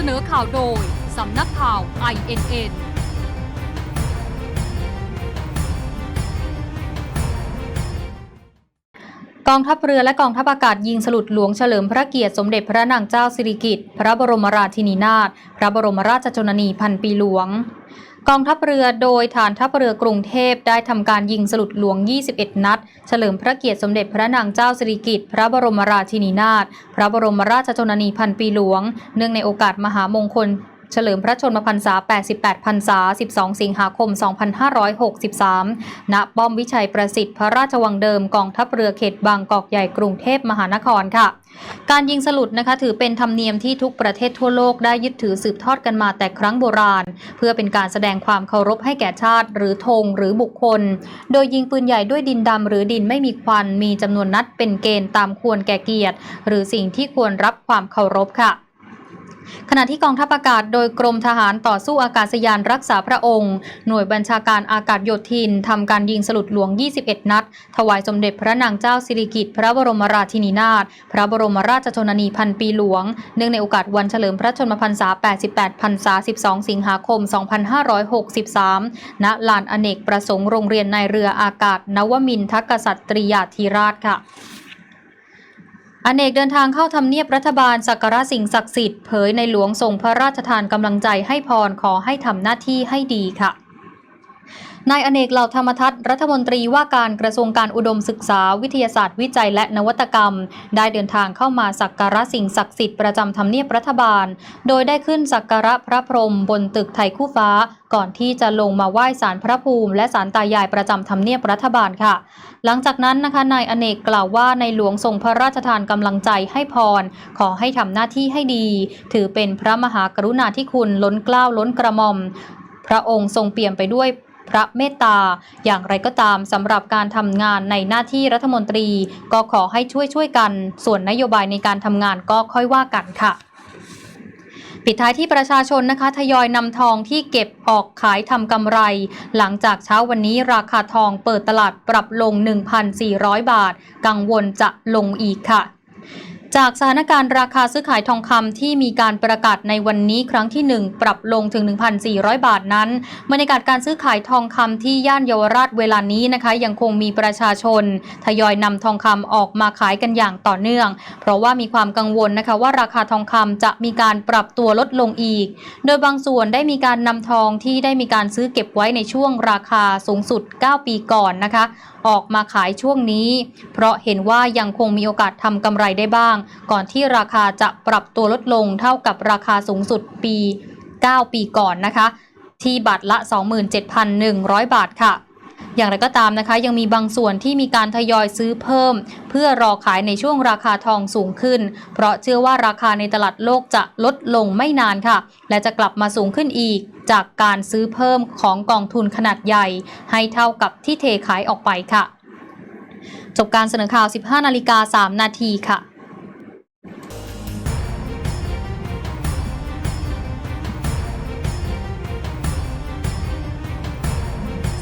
สนอข่าวโดย สำนักข่าว INN กองทัพเรือและกองทัพอากาศยิงสลุดหลวงเฉลิมพระเกียรติสมเด็จพระนางเจ้าสิริกิติ์พระบรมราชินีนาถพระบรมราชชนนีพันปีหลวง กองทัพเรือโดยฐานทัพเรือกรุงเทพได้ทำการยิงสลุดหลวง 21 นัด เฉลิมพระเกียรติสมเด็จพระนางเจ้าสิริกิติ์พระบรมราชินีนาถพระบรมราชชนนีพันปีหลวง เนื่องในโอกาสมหามงคล เฉลิมพระชนมพรรษา 88 พรรษา 12 สิงหาคม 2563 ณ ป้อมวิชัยประสิทธิ์พระราชวังเดิมกองทัพเรือเขตบางกอกใหญ่กรุงเทพมหานครค่ะ การยิงสลุดนะคะถือเป็นธรรมเนียมที่ทุกประเทศทั่วโลกได้ยึดถือสืบทอดกันมาแต่ครั้งโบราณ เพื่อเป็นการแสดงความเคารพให้แก่ชาติ หรือธงหรือบุคคล โดยยิงปืนใหญ่ด้วยดินดำหรือดินไม่มีควันมีจำนวนนัดเป็นเกณฑ์ตามควรแก่เกียรติ หรือสิ่งที่ควรรับความเคารพค่ะ ขณะที่กองทัพอากาศโดยกรมทหารต่อสู้อากาศยานรักษาพระองค์ หน่วยบัญชาการอากาศโยธินทำการยิงสลุดหลวง 21 นัด ถวายสมเด็จพระนางเจ้าสิริกิติ์พระบรมราชินีนาถพระบรมราชชนนีพันปีหลวง เนื่องในโอกาสวันเฉลิมพระชนมพรรษา 88 พรรษา 12 สิงหาคม 2563 ณ ลานอเนกประสงค์โรงเรียนในเรืออากาศ นวมินทกษัตริยาธิราชค่ะ อเนกเดินทางเข้าทำเนียบรัฐบาลสักการะสิ่งศักดิ์สิทธิ์เผยในหลวงทรงพระราชทานกำลังใจให้พรขอให้ทำหน้าที่ให้ดีค่ะ นายอเนกเหล่าธรรมทัศน์รัฐมนตรีว่าการกระทรวงการอุดมศึกษา วิทยาศาสตร์วิจัยและนวัตกรรม ได้เดินทางเข้ามาสักการะสิ่งศักดิ์สิทธิ์ประจำทำเนียบรัฐบาล โดยได้ขึ้นสักการะพระพรหมบนตึกไทยคู่ฟ้า ก่อนที่จะลงมาไหว้ศาลพระภูมิ และศาลตายายประจำทำเนียบรัฐบาลค่ะ หลังจากนั้นนะคะนายอเนกกล่าวว่าในหลวงทรงพระราชทานกำลังใจให้พร ขอให้ทำหน้าที่ให้ดี ถือเป็นพระมหากรุณาธิคุณล้นเกล้าล้นกระหม่อมพระองค์ทรงเปี่ยมไปด้วย พระเมตตา อย่างไรก็ตามสำหรับการทำงานในหน้าที่รัฐมนตรี ก็ขอให้ช่วยช่วยกัน ส่วนนโยบายในการทำงานก็ค่อยว่ากันค่ะปิดท้ายที่ประชาชนนะคะทยอยนำทองที่เก็บออกขายทำกำไร หลังจากเช้าวันนี้ราคาทองเปิดตลาดปรับลง 1,400 บาท กังวลจะลงอีกค่ะ จากสถานการณ์ราคาซื้อขายทองคำที่มีการประกาศในวันนี้ครั้งที่ 1 ปรับลงถึง 1,400 บาทนั้นบรรยากาศการซื้อขายทองคำที่ย่านเยาวราชเวลานี้นะคะ ยังคงมีประชาชน ทยอยนำทองคำออกมาขายกันอย่างต่อเนื่อง เพราะว่ามีความกังวลนะคะว่าราคาทองคำจะมีการปรับตัวลดลงอีก โดยบางส่วนได้มีการนำทองที่ได้มีการซื้อเก็บไว้ในช่วงราคาสูงสุด 9 ปีก่อนนะคะ ออกมาขายช่วงนี้ เพราะเห็นว่ายังคงมีโอกาสทำกำไรได้บ้างก่อนที่ราคาจะปรับตัวลดลงเท่ากับราคาสูงสุดปี 9 ปีก่อนนะคะ ที่บาทละ 27,100 บาทค่ะอย่างไรก็ตามนะคะ ยังมีบางส่วนที่มีการทยอยซื้อเพิ่ม เพื่อรอขายในช่วงราคาทองสูงขึ้น เพราะเชื่อว่าราคาในตลาดโลกจะลดลงไม่นานค่ะ และจะกลับมาสูงขึ้นอีก จากการซื้อเพิ่มของกองทุนขนาดใหญ่ ให้เท่ากับที่เทขายออกไปค่ะ จบการเสนอข่าว 15 นาฬิกา 3 นาทีค่ะ